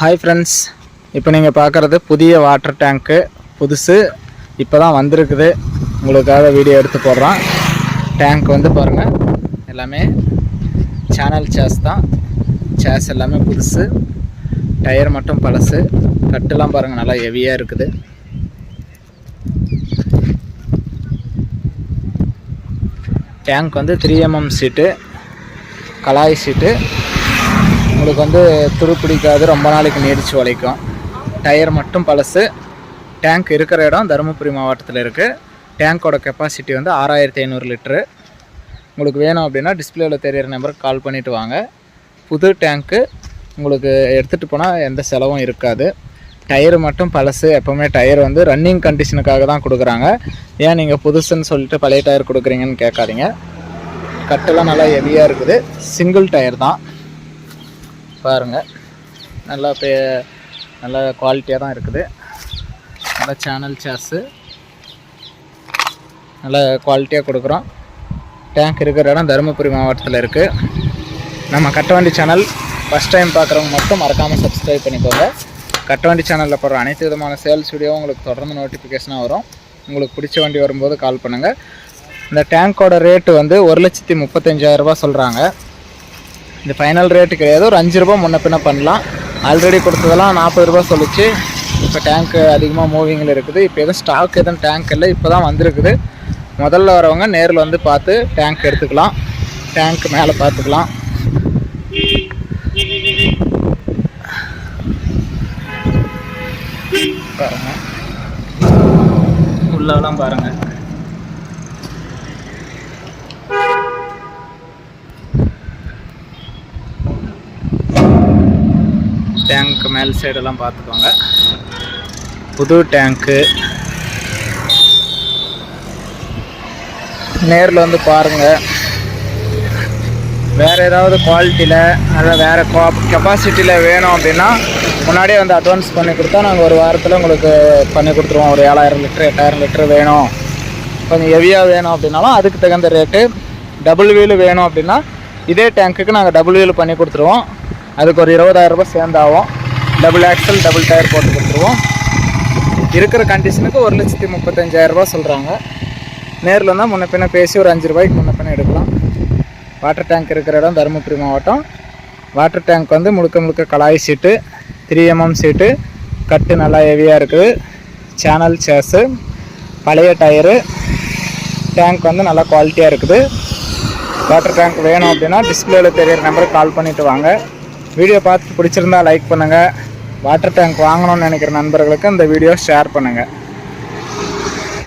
Hi friends இப்போ நீங்கள் பார்க்குறது புதிய வாட்டர் டேங்க்கு புதுசு. இப்போ தான் வந்திருக்குது. உங்களுக்காக வீடியோ எடுத்து போடுறோம். டேங்க் வந்து பாருங்கள் எல்லாமே சேனல் சேஸ் தான். சேஸ் எல்லாமே புதுசு. டயர் மட்டும் பழசு. கட்டுலாம் பாருங்கள் நல்லா ஹெவியாக இருக்குது. டேங்க் வந்து த்ரீ எம்எம் சீட்டு கலாய் சீட்டு உங்களுக்கு வந்து துருப்பிடிக்காது ரொம்ப நாளைக்கு நீடிச்சு உழைக்கும் டயர் மட்டும் பழசு. டேங்க் இருக்கிற இடம் தருமபுரி மாவட்டத்தில் இருக்குது டேங்க்கோட கெப்பாசிட்டி வந்து ஆறாயிரத்தி ஐநூறு லிட்ரு உங்களுக்கு வேணும் அப்படின்னா டிஸ்பிளேவில் தெரியிற நம்பருக்கு கால் பண்ணிவிட்டு வாங்க. புது டேங்க்கு உங்களுக்கு எடுத்துகிட்டு போனால் எந்த செலவும் இருக்காது. டயர் மட்டும் பழசு. எப்போவுமே டயர் வந்து ரன்னிங் கண்டிஷனுக்காக தான் கொடுக்குறாங்க. ஏன் நீங்கள் புதுசுன்னு சொல்லிட்டு பழைய டயர் கொடுக்குறீங்கன்னு கேட்காதீங்க. கட்டெல்லாம் நல்லா ஹெவியாக இருக்குது. சிங்கிள் டயர் தான். பாருங்கள் நல்லா பே நல்ல குவாலிட்டியாக தான் இருக்குது. நல்ல சேனல் சேர்ஸு நல்ல குவாலிட்டியாக கொடுக்குறோம். டேங்க் இருக்கிற இடம் தருமபுரி மாவட்டத்தில் இருக்குது நம்ம கட்டவண்டி சேனல் ஃபஸ்ட் டைம் பார்க்குறவங்க மட்டும் மறக்காமல் சப்ஸ்கிரைப் பண்ணிக்கோங்க. கட்டவண்டி சேனலில் போடுற அனைத்து விதமான சேல்ஸ் வீடியோவும் உங்களுக்கு தொடர்ந்து நோட்டிஃபிகேஷனாக வரும். உங்களுக்கு பிடிச்ச வண்டி வரும்போது கால் பண்ணுங்கள் இந்த டேங்க்கோட ரேட்டு வந்து ஒரு லட்சத்தி முப்பத்தஞ்சாயிரரூபா சொல்கிறாங்க இது ஃபைனல் ரேட்டு கிடையாது. ஒரு அஞ்சு ரூபா முன்ன பின்ன பண்ணலாம். ஆல்ரெடி கொடுத்ததெல்லாம் நாற்பது ரூபா சொல்லிச்சு. இப்போ டேங்க்கு அதிகமாக மூவிங்கில் இருக்குது. இப்போ எதுவும் ஸ்டாக் எதுவும் டேங்க் இல்லை. இப்போ தான் வந்திருக்குது. முதல்ல வரவங்க நேரில் வந்து பார்த்து டேங்க் எடுத்துக்கலாம். டேங்க் மேலே பார்த்துக்கலாம். பாருங்கள் உள்ளெல்லாம் பாருங்கள் டேங்க் மேல் சைடெல்லாம் பார்த்துக்கோங்க. புது டேங்க்கு நேரில் வந்து பாருங்கள் வேறு ஏதாவது குவாலிட்டியில் நல்ல வேறு கெப்பாசிட்டியில் வேணும் அப்படின்னா முன்னாடியே வந்து அட்வான்ஸ் பண்ணி கொடுத்தா நாங்கள் ஒரு வாரத்தில் உங்களுக்கு பண்ணி கொடுத்துருவோம். ஒரு ஏழாயிரம் லிட்டரு எட்டாயிரம் லிட்டரு வேணும். கொஞ்சம் ஹெவியாக வேணும் அப்படின்னாலும் அதுக்கு தகுந்த ரேட்டு டபுள் வீலு வேணும் அப்படின்னா இதே டேங்க்குக்கு நாங்கள் டபுள் வீல் பண்ணி கொடுத்துருவோம். அதுக்கு ஒரு இருபதாயிரம் ரூபாய் சேர்ந்தாகும் டபுள் ஆக்சல் டபுள் டயர் போட்டு கொடுத்துருவோம். இருக்கிற கண்டிஷனுக்கு ஒரு லட்சத்தி முப்பத்தஞ்சாயிரம் சொல்கிறாங்க நேரில் இருந்தால் முன்ன பின்ன பேசி ஒரு அஞ்சு ரூபாய்க்கு முன்ன பின்ன எடுக்கலாம். வாட்டர் டேங்க் இருக்கிற இடம் தருமபுரி மாவட்டம். வாட்டர் டேங்க் வந்து முழுக்க முழுக்க கலாய் சீட்டு த்ரீ எம்எம் சீட்டு கட்டு நல்லா ஹெவியாக இருக்குது. சேனல் சேஸு பழைய டயரு டேங்க் வந்து நல்லா குவாலிட்டியாக இருக்குது. வாட்டர் டேங்க் வேணும் அப்படின்னா டிஸ்பிளேவில் தெரியிற நம்பருக்கு கால் பண்ணிவிட்டு வாங்க. வீடியோ பார்த்து பிடிச்சிருந்தா லைக் பண்ணுங்கள் வாட்டர் டேங்க் வாங்கணும்னு நினைக்கிற நண்பர்களுக்கு இந்த வீடியோ ஷேர் பண்ணுங்கள்